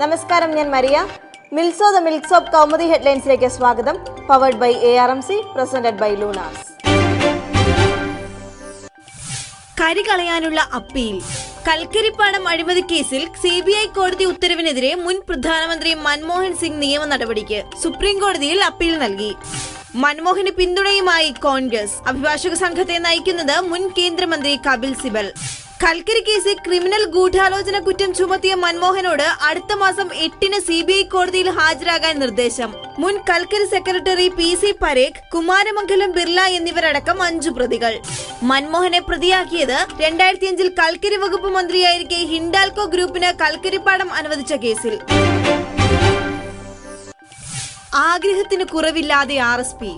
നമസ്കാരം ഞാൻ മരിയ. മിൽസോ ദ മിൽക്സ് ഓഫ് കൗമുദി ഹെഡ്ലൈൻസിലേക്ക് സ്വാഗതം. Powered by A R M C presented by Lunars. കരി കളയാനുള്ള അപ്പീൽ. കൽക്കരിപ്പാടം അഴിമതി കേസിൽ സി ബി ഐ കോടതി ഉത്തരവിനെതിരെ മുൻ പ്രധാനമന്ത്രി മൻമോഹൻ സിംഗ് നിയമ നടപടിക്ക് സുപ്രീം കോടതിയിൽ അപ്പീൽ നൽകി. മൻമോഹന് പിന്തുണയുമായി കോൺഗ്രസ്. അഭിഭാഷക സംഘത്തെ നയിക്കുന്നത് മുൻ കേന്ദ്രമന്ത്രി കപിൽ സിബൽ. കൽക്കരി കേസിൽ ക്രിമിനൽ ഗൂഢാലോചന കുറ്റം ചുമത്തിയ മൻമോഹനോട് അടുത്ത മാസം എട്ടിന് സി ബി ഐ കോടതിയിൽ ഹാജരാകാൻ നിർദ്ദേശം. മുൻ കൽക്കരി secretary P C Parekh Kumaramangalam Birla എന്നിവരടക്കം അഞ്ചു പ്രതികൾ. മൻമോഹനെ പ്രതിയാക്കിയത് രണ്ടായിരത്തി അഞ്ചിൽ കൽക്കരി വകുപ്പ് മന്ത്രിയായിരിക്കെ ഹിൻഡാൽകോ ഗ്രൂപ്പിന് കൽക്കരിപ്പാടം അനുവദിച്ച കേസിൽ. ആഗ്രഹത്തിന് കുറവില്ലാതെ R S P.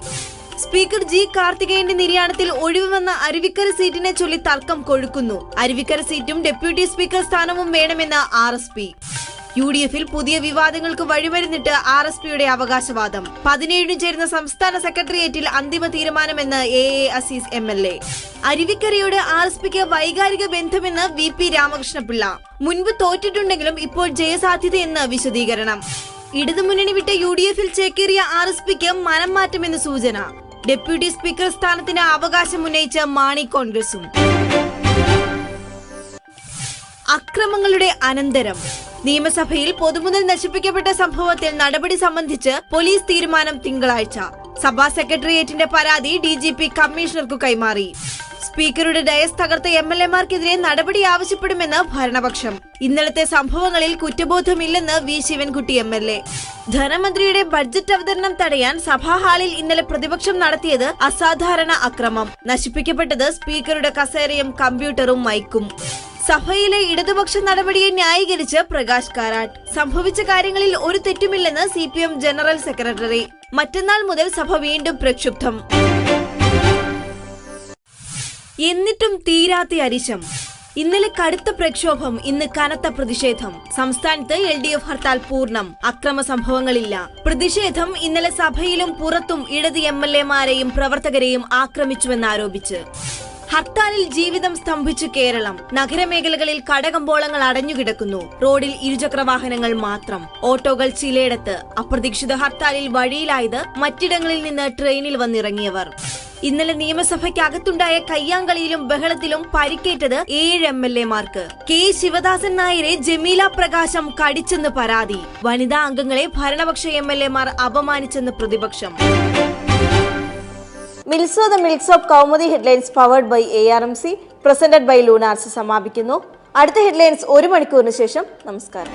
Speaker G കാർത്തികേയന്റെ നിര്യാണത്തിൽ ഒഴിവ് അരുവിക്കര സീറ്റിനെ ചൊല്ലി തർക്കം കൊഴുക്കുന്നു. അരുവിക്കര സീറ്റും ഡെപ്യൂട്ടി സ്പീക്കർ സ്ഥാനവും വേണമെന്ന് R S P. U D എഫിൽ പുതിയ വിവാദങ്ങൾക്ക് വഴിമരുന്നിട്ട് ആർ എസ് പിയുടെ അവകാശവാദം. പതിനേഴിന് ചേരുന്ന സംസ്ഥാന സെക്രട്ടേറിയറ്റിൽ അന്തിമ തീരുമാനമെന്ന് A A Azeez M L A. അരുവിക്കരയോട് R S പിക്ക് വൈകാരിക ബന്ധമെന്ന് വി പി രാമകൃഷ്ണപിള്ള. മുൻപ് തോറ്റിട്ടുണ്ടെങ്കിലും ഇപ്പോൾ ജയസാധ്യതയെന്ന് വിശദീകരണം. ഇടതുമുന്നണി വിട്ട യു ഡി എഫിൽ ചേക്കേറിയ ആർ എസ് പിക്ക് മനം മാറ്റമെന്ന് സൂചന. ഡെപ്യൂട്ടി സ്പീക്കർ സ്ഥാനത്തിന് അവകാശം ഉന്നയിച്ച മാണി കോൺഗ്രസും. അക്രമങ്ങളുടെ അനന്തരം. നിയമസഭയിൽ പൊതുമുതൽ നശിപ്പിക്കപ്പെട്ട സംഭവത്തിൽ നടപടി സംബന്ധിച്ച് പോലീസ് തീരുമാനം തിങ്കളാഴ്ച. സഭാ സെക്രട്ടേറിയറ്റിന്റെ പരാതി ഡി കമ്മീഷണർക്കു കൈമാറി. സ്പീക്കറുടെ ഡയസ് തകർത്ത എം എൽ എമാർക്കെതിരെ നടപടി ആവശ്യപ്പെടുമെന്ന് ഭരണപക്ഷം. ഇന്നലത്തെ സംഭവങ്ങളിൽ കുറ്റബോധമില്ലെന്ന് V. Sivankutty M L A. ധനമന്ത്രിയുടെ budget അവതരണം തടയാൻ സഭാ ഹാളിൽ ഇന്നലെ പ്രതിപക്ഷം നടത്തിയത് അസാധാരണ അക്രമം. നശിപ്പിക്കപ്പെട്ടത് സ്പീക്കറുടെ കസേരയും കമ്പ്യൂട്ടറും മൈക്കും. സഭയിലെ ഇടതുപക്ഷ നടപടിയെ ന്യായീകരിച്ച് പ്രകാശ് കാരാട്ട്. സംഭവിച്ച കാര്യങ്ങളിൽ ഒരു തെറ്റുമില്ലെന്ന് സി ജനറൽ സെക്രട്ടറി. മറ്റന്നാൾ മുതൽ സഭ വീണ്ടും പ്രക്ഷുബ്ധം. എന്നിട്ടും തീരാത്ത അരിശം. ഇന്നലെ കടുത്ത പ്രക്ഷോഭം ഇന്ന് കനത്ത പ്രതിഷേധം. സംസ്ഥാനത്ത് എൽ ഡി എഫ് ഹർത്താൽ പൂർണം. അക്രമ സംഭവങ്ങളില്ല. പ്രതിഷേധം ഇന്നലെ സഭയിലും പുറത്തും ഇടത് എം എൽ എമാരെയും പ്രവർത്തകരെയും ആക്രമിച്ചുവെന്നാരോപിച്ച്. ഹർത്താലിൽ ജീവിതം സ്തംഭിച്ചു കേരളം. നഗരമേഖലകളിൽ കടകമ്പോളങ്ങൾ അടഞ്ഞുകിടക്കുന്നു. റോഡിൽ ഇരുചക്ര വാഹനങ്ങൾ മാത്രം. ഓട്ടോകൾ ചിലയിടത്ത്. അപ്രതീക്ഷിത ഹർത്താലിൽ വഴിയിലായത് മറ്റിടങ്ങളിൽ നിന്ന് ട്രെയിനിൽ വന്നിറങ്ങിയവർ. ഇന്നലെ നിയമസഭയ്ക്കകത്തുണ്ടായ കയ്യാങ്കളിയിലും ബഹളത്തിലും പരിക്കേറ്റത് ഏഴ് എം എൽ എമാർക്ക് കെ ശിവദാസൻ നായരെ ജമീല പ്രകാശം കടിച്ചെന്ന് പരാതി. വനിതാ അംഗങ്ങളെ ഭരണപക്ഷ എം എൽ എമാർ അപമാനിച്ചെന്ന് പ്രതിപക്ഷം. മിൽസോ the mills of Kaumudi headlines powered by A R M C presented by Lunars സമാപിക്കുന്നു. അടുത്ത ഹെഡ്ലൈൻസ് ഒരു മണിക്കൂറിന് ശേഷം നമസ്കാരം.